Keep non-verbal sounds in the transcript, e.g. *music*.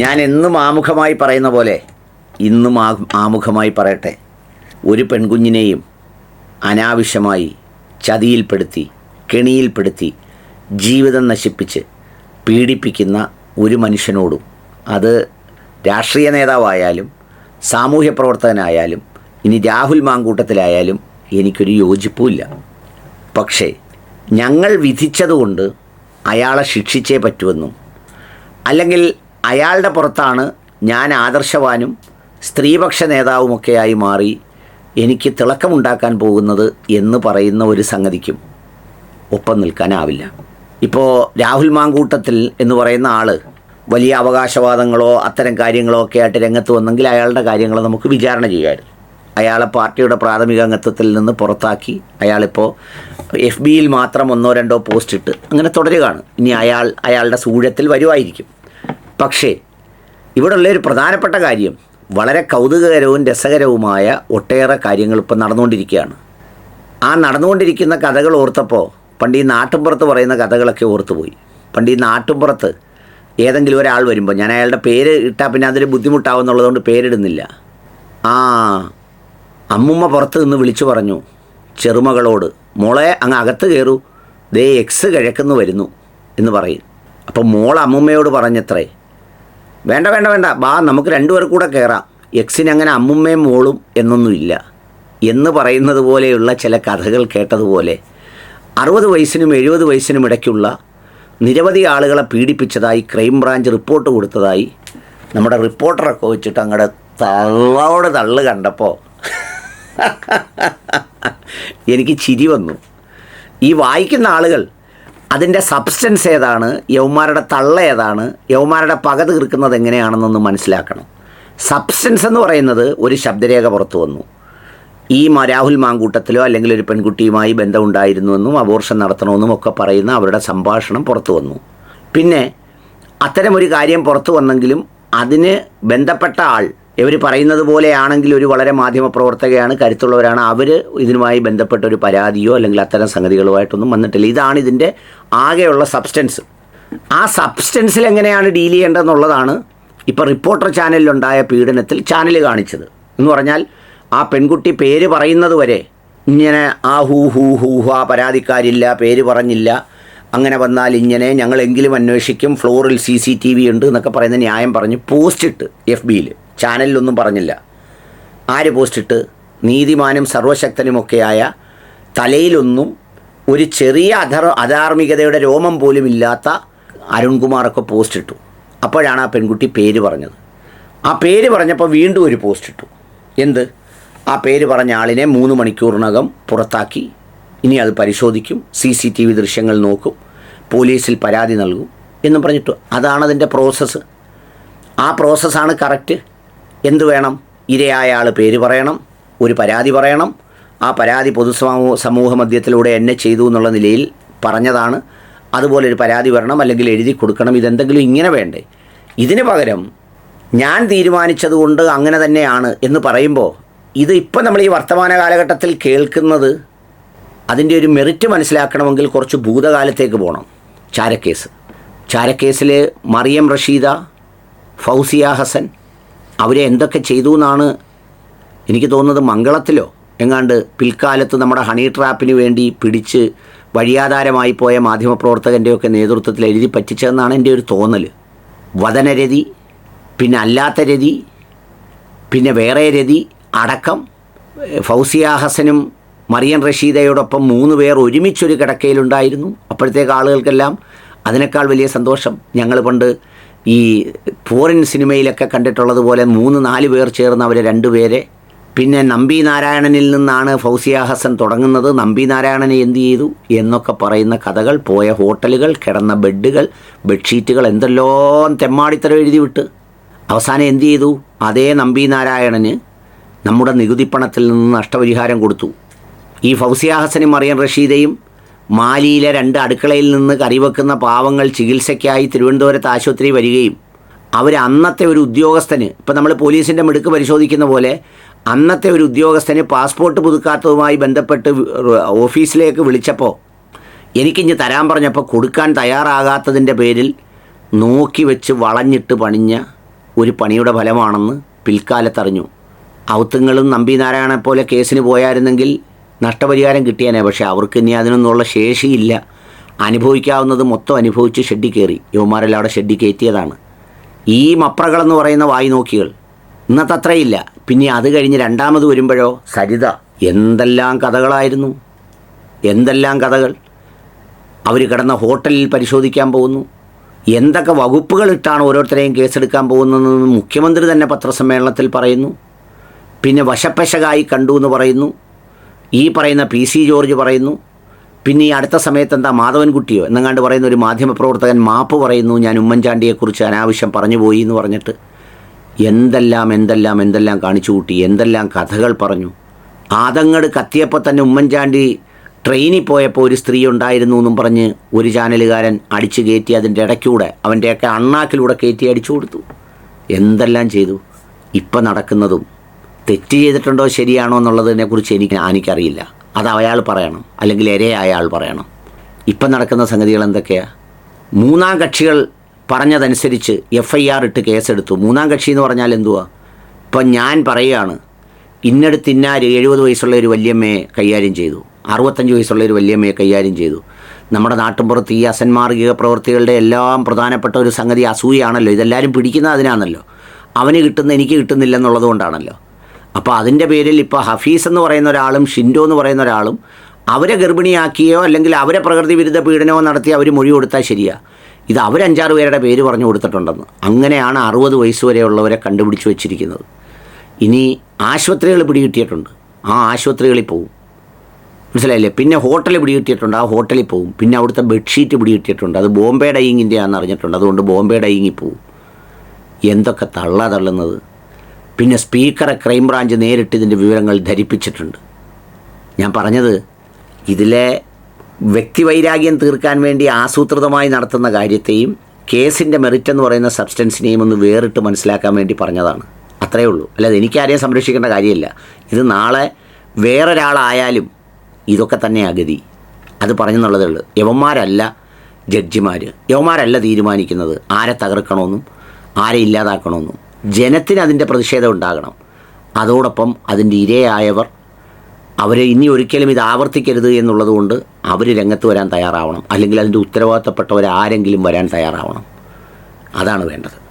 ഞാൻ എന്നും ആമുഖമായി പറയുന്ന പോലെ ഇന്നും ആമുഖമായി പറയട്ടെ. ഒരു പെൺകുഞ്ഞിനെയും അനാവശ്യമായി ചതിയിൽപ്പെടുത്തി കെണിയിൽപ്പെടുത്തി ജീവിതം നശിപ്പിച്ച് പീഡിപ്പിക്കുന്ന ഒരു മനുഷ്യനോടും അത് രാഷ്ട്രീയ നേതാവായാലും സാമൂഹ്യ പ്രവർത്തകനായാലും ഇനി രാഹുൽ മാങ്കൂട്ടത്തിലായാലും എനിക്കൊരു യോജിപ്പുമില്ല. പക്ഷേ ഞങ്ങൾ വിധിച്ചതുകൊണ്ട് അയാളെ ശിക്ഷിച്ചേ പറ്റുമെന്നും അല്ലെങ്കിൽ അയാളുടെ പുറത്താണ് ഞാൻ ആദർശവാനും സ്ത്രീപക്ഷ നേതാവുമൊക്കെയായി മാറി എനിക്ക് തിളക്കമുണ്ടാക്കാൻ പോകുന്നത് എന്ന് പറയുന്ന ഒരു സംഗതിക്കും ഒപ്പം നിൽക്കാനാവില്ല. ഇപ്പോൾ രാഹുൽ മാങ്കൂട്ടത്തിൽ എന്ന് പറയുന്ന ആൾ വലിയ അവകാശവാദങ്ങളോ അത്തരം കാര്യങ്ങളോ ഒക്കെ ആയിട്ട് രംഗത്ത് വന്നെങ്കിൽ അയാളുടെ കാര്യങ്ങൾ നമുക്ക് വിചാരണ ചെയ്യുമായിരുന്നു. അയാളെ പാർട്ടിയുടെ പ്രാഥമിക അംഗത്വത്തിൽ നിന്ന് പുറത്താക്കി അയാളിപ്പോൾ എഫ് ബിയിൽ മാത്രം ഒന്നോ രണ്ടോ പോസ്റ്റ് ഇട്ട് അങ്ങനെ തുടരുകയാണ്. ഇനി അയാൾ അയാളുടെ സൂഴത്തിൽ വരുമായിരിക്കും. പക്ഷേ ഇവിടെയുള്ള ഒരു പ്രധാനപ്പെട്ട കാര്യം വളരെ കൗതുകകരവും രസകരവുമായ ഒട്ടേറെ കാര്യങ്ങൾ ഇപ്പം നടന്നുകൊണ്ടിരിക്കുകയാണ്. ആ നടന്നുകൊണ്ടിരിക്കുന്ന കഥകൾ ഓർത്തപ്പോൾ പണ്ട് ഈ നാട്ടുമ്പുറത്ത് പറയുന്ന കഥകളൊക്കെ ഓർത്തുപോയി. പണ്ട് ഈ നാട്ടുമ്പുറത്ത് ഏതെങ്കിലും ഒരാൾ വരുമ്പോൾ ഞാൻ അയാളുടെ പേര് ഇട്ടാൽ പിന്നെ അതൊരു ബുദ്ധിമുട്ടാവുന്നുള്ളതുകൊണ്ട് പേരിടുന്നില്ല. ആ അമ്മുമ്മ പുറത്ത് നിന്ന് വിളിച്ചു പറഞ്ഞു ചെറുമകളോട് മോളെ അങ്ങ് അകത്ത് കയറൂ. ദേ എക്സ് കിഴക്കുന്ന് വരുന്നു എന്ന് പറയും. അപ്പോൾ മോൾ അമ്മുമ്മയോട് പറഞ്ഞത്രേ വേണ്ട വേണ്ട വേണ്ട. ബാ നമുക്ക് രണ്ടുപേർ കൂടെ കയറാം എക്സിന് അങ്ങനെ അമ്മുമ്മയും മോളും എന്നൊന്നുമില്ല. എന്ന് പറയുന്നത് പോലെയുള്ള ചില കഥകൾ കേട്ടതുപോലെ അറുപത് വയസ്സിനും എഴുപത് വയസ്സിനും ഇടയ്ക്കുള്ള നിരവധി ആളുകളെ പീഡിപ്പിച്ചതായി ക്രൈംബ്രാഞ്ച് റിപ്പോർട്ട് കൊടുത്തതായി നമ്മുടെ റിപ്പോർട്ടറൊക്കെ വെച്ചിട്ട് അങ്ങടെ തള്ളോട് തള്ളു കണ്ടപ്പോൾ *laughs* എനിക്ക് ചിരി വന്നു. ഈ വായിക്കുന്ന ആളുകൾ അതിന്റെ സബ്സ്റ്റൻസ് ഏതാണ്? യൗമാരുടെ തള്ള ഏതാണ്? യൗമാരുടെ പക തീർക്കുന്നത് എങ്ങനെയാണെന്നൊന്ന് മനസ്സിലാക്കണം. സബ്സ്റ്റൻസ് എന്ന് പറയുന്നത് ഒരു ശബ്ദരേഖ പുറത്തു വന്നു. ഈ രാഹുൽ മാങ്കൂട്ടത്തിലോ അല്ലെങ്കിൽ ഒരു പെൺകുട്ടിയുമായി ബന്ധമുണ്ടായിരുന്നുവെന്നും അബോർഷൻ നടത്തണമെന്നും ഒക്കെ പറയുന്ന അവരുടെ സംഭാഷണം പുറത്തു വന്നു. പിന്നെ അത്തരമൊരു കാര്യം പുറത്തു വന്നെങ്കിലും അതിന് ബന്ധപ്പെട്ട ആൾ ഇവർ പറയുന്നത് പോലെയാണെങ്കിൽ ഒരു വളരെ മാധ്യമപ്രവർത്തകയാണ് കരുത്തുള്ളവരാണ്. അവർ ഇതിനുമായി ബന്ധപ്പെട്ട ഒരു പരാതിയോ അല്ലെങ്കിൽ അത്തരം സംഗതികളുമായിട്ടൊന്നും വന്നിട്ടില്ല. ഇതാണ് ഇതിന്റെ ആകെയുള്ള സബ്സ്റ്റൻസ്. ആ സബ്സ്റ്റൻസിൽ എങ്ങനെയാണ് ഡീൽ ചെയ്യേണ്ടതെന്നുള്ളതാണ് ഇപ്പോൾ റിപ്പോർട്ടർ ചാനലിലുണ്ടായ പീഡനത്തിൽ ചാനൽ കാണിച്ചത്. എന്ന് പറഞ്ഞാൽ ആ പെൺകുട്ടി പേര് പറയുന്നത് വരെ ഇങ്ങനെ ആ ഹൂ ഹൂ ഹൂ ഹാ പരാതിക്കാരില്ല പേര് പറഞ്ഞില്ല. അങ്ങനെ വന്നാൽ ഇങ്ങനെ ഞങ്ങളെങ്കിലും അന്വേഷിക്കും ഫ്ലോറിൽ സി സി ടി വി ഉണ്ട് എന്നൊക്കെ പറയുന്ന ന്യായം പറഞ്ഞ് പോസ്റ്റ് ഇട്ട് എഫ് ബിയിൽ ചാനലിലൊന്നും പറഞ്ഞില്ല. ആര് പോസ്റ്റിട്ട്? നീതിമാനും സർവശക്തനുമൊക്കെയായ തലയിലൊന്നും ഒരു ചെറിയ അധർ അധാർമികതയുടെ രോമം പോലും ഇല്ലാത്ത അരുൺകുമാറൊക്കെ പോസ്റ്റ് ഇട്ടു അപ്പോഴാണ് ആ പെൺകുട്ടി പേര് പറഞ്ഞത്. ആ പേര് പറഞ്ഞപ്പോൾ വീണ്ടും ഒരു പോസ്റ്റ് ഇട്ടു എന്ത്? ആ പേര് പറഞ്ഞ ആളിനെ മൂന്ന് മണിക്കൂറിനകം പുറത്താക്കി. ഇനി അത് പരിശോധിക്കും സി സി ടി വി ദൃശ്യങ്ങൾ നോക്കും പോലീസിൽ പരാതി നൽകും എന്നും പറഞ്ഞിട്ട്. അതാണ് അതിന്റെ പ്രോസസ്സ്. ആ പ്രോസസ്സാണ് കറക്റ്റ്. എന്ത് വേണം? ഇരയായ ആൾ പേര് പറയണം ഒരു പരാതി പറയണം. ആ പരാതി പൊതുസമൂഹ സമൂഹ മധ്യത്തിലൂടെ എന്നെ ചെയ്തു എന്നുള്ള നിലയിൽ പറഞ്ഞതാണ്. അതുപോലെ ഒരു പരാതി വരണം അല്ലെങ്കിൽ എഴുതി കൊടുക്കണം ഇതെന്തെങ്കിലും ഇങ്ങനെ വേണ്ടേ? ഇതിന് പകരം ഞാൻ തീരുമാനിച്ചതുകൊണ്ട് അങ്ങനെ തന്നെയാണ് എന്ന് പറയുമ്പോൾ ഇത് ഇപ്പം നമ്മൾ ഈ വർത്തമാന കാലഘട്ടത്തിൽ കേൾക്കുന്നത് അതിന്റെ ഒരു മെറിറ്റ് മനസ്സിലാക്കണമെങ്കിൽ കുറച്ച് ഭൂതകാലത്തേക്ക് പോകണം ചാരക്കേസ്. ചാരക്കേസിൽ മറിയം റഷീദ ഫൗസിയ ഹസൻ അവരെ എന്തൊക്കെ ചെയ്തു എന്നാണ് എനിക്ക് തോന്നുന്നത് മംഗളത്തിലോ. എങ്ങാണ്ട് പിൽക്കാലത്ത് നമ്മുടെ ഹണി ട്രാപ്പിന് വേണ്ടി പിടിച്ച് വഴിയാധാരമായി പോയ മാധ്യമപ്രവർത്തകന്റെയൊക്കെ നേതൃത്വത്തിൽ എഴുതി പറ്റിച്ചതെന്നാണ് എന്റെ ഒരു തോന്നൽ. വതനരതി പിന്നെ അല്ലാത്ത രതി പിന്നെ വേറെ രതി അടക്കം ഫൗസിയ ഹസനും മറിയൻ റഷീദയോടൊപ്പം മൂന്ന് പേർ ഒരുമിച്ചൊരു കിടക്കയിലുണ്ടായിരുന്നു. അപ്പോഴത്തേക്ക് ആളുകൾക്കെല്ലാം അതിനേക്കാൾ വലിയ സന്തോഷം ഞങ്ങൾ പണ്ട് ഈ ഫോറിൻ സിനിമയിലൊക്കെ കണ്ടിട്ടുള്ളത് പോലെ മൂന്ന് നാല് പേർ ചേർന്ന് അവർ രണ്ടുപേരെ പിന്നെ നമ്പി നാരായണനിൽ നിന്നാണ് ഫൗസിയ ഹസൻ തുടങ്ങുന്നത്. നമ്പി നാരായണനെ എന്ത് ചെയ്തു? എന്നൊക്കെ പറയുന്ന കഥകൾ പോയ ഹോട്ടലുകൾ കിടന്ന ബെഡുകൾ ബെഡ്ഷീറ്റുകൾ എന്തെല്ലാം തെമ്മാടിത്തരം എഴുതി വിട്ട്. അവസാനം എന്ത് ചെയ്തു? അതേ നമ്പി നാരായണന് നമ്മുടെ നികുതിപ്പണത്തിൽ നിന്ന് നഷ്ടപരിഹാരം കൊടുത്തു. ഈ ഫൗസിയ ഹസനും മറിയൻ റഷീദയും മാലിയിലെ രണ്ട് അടുക്കളയിൽ നിന്ന് കറിവെക്കുന്ന പാവങ്ങൾ ചികിത്സയ്ക്കായി തിരുവനന്തപുരത്ത് ആശുപത്രി വരികയും അവർ അന്നത്തെ ഒരു ഉദ്യോഗസ്ഥന് ഇപ്പം നമ്മൾ പോലീസിന്റെ മിടുക്ക് പരിശോധിക്കുന്ന പോലെ അന്നത്തെ ഒരു ഉദ്യോഗസ്ഥന് പാസ്പോർട്ട് പുതുക്കാത്തതുമായി ബന്ധപ്പെട്ട് ഓഫീസിലേക്ക് വിളിച്ചപ്പോൾ എനിക്കിഞ്ഞ് തരാൻ പറഞ്ഞപ്പോൾ കൊടുക്കാൻ തയ്യാറാകാത്തതിന്റെ പേരിൽ നോക്കി വെച്ച് വളഞ്ഞിട്ട് പണിഞ്ഞ ഒരു പണിയുടെ ഫലമാണെന്ന് പിൽക്കാലത്തറിഞ്ഞു. ഔത്തുങ്ങളും നമ്പിനാരായണനെ പോലെ കേസിന് പോയായിരുന്നെങ്കിൽ നഷ്ടപരിഹാരം കിട്ടിയേനെ പക്ഷേ അവർക്ക് ഇനി അതിനൊന്നുള്ള ശേഷിയില്ല. അനുഭവിക്കാവുന്നത് മൊത്തം അനുഭവിച്ച് ഷെഡി കയറി. യുവമാരെല്ലാം അവിടെ ഷെഡി കയറ്റിയതാണ്. ഈ മപ്രകളെന്ന് പറയുന്ന വായി നോക്കികൾ. ഇന്നത്തെ അത്രയില്ല പിന്നെ അത് കഴിഞ്ഞ് രണ്ടാമത് വരുമ്പോഴോ? സരിത. എന്തെല്ലാം കഥകളായിരുന്നു? എന്തെല്ലാം കഥകൾ? അവർ കിടന്ന ഹോട്ടലിൽ പരിശോധിക്കാൻ പോകുന്നു. എന്തൊക്കെ വകുപ്പുകൾ ഇട്ടാണ് ഓരോരുത്തരെയും കേസെടുക്കാൻ പോകുന്നതെന്ന് മുഖ്യമന്ത്രി തന്നെ പത്രസമ്മേളനത്തിൽ പറയുന്നു. പിന്നെ വശപ്പശകായി കണ്ടു എന്ന് പറയുന്നു. ഈ പറയുന്ന പി സി ജോർജ് പറയുന്നു. പിന്നെ ഈ അടുത്ത സമയത്ത് എന്താ മാധവൻകുട്ടിയോ എന്നങ്ങാണ്ട് പറയുന്ന ഒരു മാധ്യമപ്രവർത്തകൻ മാപ്പ് പറയുന്നു. ഞാൻ ഉമ്മൻചാണ്ടിയെക്കുറിച്ച് അനാവശ്യം പറഞ്ഞു പോയി എന്ന് പറഞ്ഞിട്ട് എന്തെല്ലാം എന്തെല്ലാം എന്തെല്ലാം കാണിച്ചു കൂട്ടി എന്തെല്ലാം കഥകൾ പറഞ്ഞു. ആദങ്ങട് കത്തിയപ്പോൾ തന്നെ ഉമ്മൻചാണ്ടി ട്രെയിനിൽ പോയപ്പോൾ ഒരു സ്ത്രീ ഉണ്ടായിരുന്നു എന്നും പറഞ്ഞ് ഒരു ചാനലുകാരൻ അടിച്ചു കയറ്റി അതിന്റെ ഇടയ്ക്കൂടെ അവന്റെയൊക്കെ അണ്ണാക്കിലൂടെ കയറ്റി അടിച്ചു കൊടുത്തു. എന്തെല്ലാം ചെയ്തു? ഇപ്പം നടക്കുന്നതും തെറ്റ് ചെയ്തിട്ടുണ്ടോ ശരിയാണോ എന്നുള്ളതിനെക്കുറിച്ച് എനിക്ക് എനിക്കറിയില്ല. അത് അയാൾ പറയണം. അല്ലെങ്കിൽ ഇരയായ അയാൾ പറയണം. ഇപ്പം നടക്കുന്ന സംഗതികൾ എന്തൊക്കെയാണ് മൂന്നാം കക്ഷികൾ പറഞ്ഞതനുസരിച്ച് എഫ് ഐ ആർ ഇട്ട് കേസെടുത്തു. മൂന്നാം കക്ഷി എന്ന് പറഞ്ഞാൽ എന്തുവാ? ഇപ്പം ഞാൻ പറയുകയാണ്. ഇന്നടുത്ത് ഇന്നാര് എഴുപത് വയസ്സുള്ള ഒരു വല്യമ്മയെ കൈകാര്യം ചെയ്തു. അറുപത്തഞ്ച് വയസ്സുള്ള ഒരു വല്യമ്മയെ കൈകാര്യം ചെയ്തു. നമ്മുടെ നാട്ടിൻപുറത്ത് ഈ അസന്മാർഗിക പ്രവൃത്തികളുടെ എല്ലാം പ്രധാനപ്പെട്ട ഒരു സംഗതി അസൂയാണല്ലോ ഇതെല്ലാവരും പിടിക്കുന്നത് അതിനാണല്ലോ. അവന് കിട്ടുന്ന എനിക്ക് കിട്ടുന്നില്ല എന്നുള്ളത് കൊണ്ടാണല്ലോ. അപ്പോൾ അതിന്റെ പേരിൽ ഇപ്പോൾ ഹഫീസ് എന്ന് പറയുന്ന ഒരാളും ഷിൻഡോ എന്ന് പറയുന്ന ഒരാളും അവരെ ഗർഭിണിയാക്കിയോ അല്ലെങ്കിൽ അവരെ പ്രകൃതി വിരുദ്ധ പീഡനമോ നടത്തി അവർ മൊഴി കൊടുത്താൽ ശരിയാ. ഇത് അവരഞ്ചാറ് പേരുടെ പേര് പറഞ്ഞു കൊടുത്തിട്ടുണ്ടെന്ന്. അങ്ങനെയാണ് അറുപത് വയസ്സ് വരെയുള്ളവരെ കണ്ടുപിടിച്ച് വെച്ചിരിക്കുന്നത്. ഇനി ആശുപത്രികൾ പിടികിട്ടിയിട്ടുണ്ട്. ആ ആശുപത്രികളിൽ പോവും. മനസ്സിലായില്ലേ? പിന്നെ ഹോട്ടൽ പിടികിട്ടിയിട്ടുണ്ട്. ആ ഹോട്ടലിൽ പോവും. പിന്നെ അവിടുത്തെ ബെഡ്ഷീറ്റ് പിടികിട്ടിയിട്ടുണ്ട്. അത് ബോംബെ ഡൈയിങ്ങിന്റെ ആണെന്ന് അറിഞ്ഞിട്ടുണ്ട്. അതുകൊണ്ട് ബോംബെ ഡൈയിങ്ങിൽ പോവും. എന്തൊക്കെ തള്ള തള്ളുന്നത്? പിന്നെ സ്പീക്കറെ ക്രൈംബ്രാഞ്ച് നേരിട്ട് ഇതിന്റെ വിവരങ്ങൾ ധരിപ്പിച്ചിട്ടുണ്ട്. ഞാൻ പറഞ്ഞത് ഇതിലെ വ്യക്തിവൈരാഗ്യം തീർക്കാൻ വേണ്ടി ആസൂത്രിതമായി നടത്തുന്ന കാര്യത്തെയും കേസിന്റെ മെറിറ്റ് എന്ന് പറയുന്ന സബ്സ്റ്റൻസിനെയും ഒന്ന് വേറിട്ട് മനസ്സിലാക്കാൻ വേണ്ടി പറഞ്ഞതാണ്. അത്രയേ ഉള്ളൂ. അല്ലാതെ എനിക്കാരെയും സംരക്ഷിക്കേണ്ട കാര്യമില്ല. ഇത് നാളെ വേറൊരാളായാലും ഇതൊക്കെ തന്നെ അഗതി. അത് പറഞ്ഞെന്നുള്ളതേ ഉള്ളൂ. യവന്മാരല്ല ജഡ്ജിമാർ യവന്മാരല്ല തീരുമാനിക്കുന്നത്. ആരെ തകർക്കണമെന്നും ആരെ ഇല്ലാതാക്കണമെന്നും. ജനത്തിന് അതിന്റെ പ്രതിഷേധം ഉണ്ടാകണം. അതോടൊപ്പം അതിന്റെ ഇരയായവർ അവരെ ഇനി ഒരിക്കലും ഇത് ആവർത്തിക്കരുത് എന്നുള്ളതുകൊണ്ട് അവർ രംഗത്ത് വരാൻ തയ്യാറാവണം. അല്ലെങ്കിൽ അതിന്റെ ഉത്തരവാദിത്തപ്പെട്ടവർ ആരെങ്കിലും വരാൻ തയ്യാറാവണം. അതാണ് വേണ്ടത്.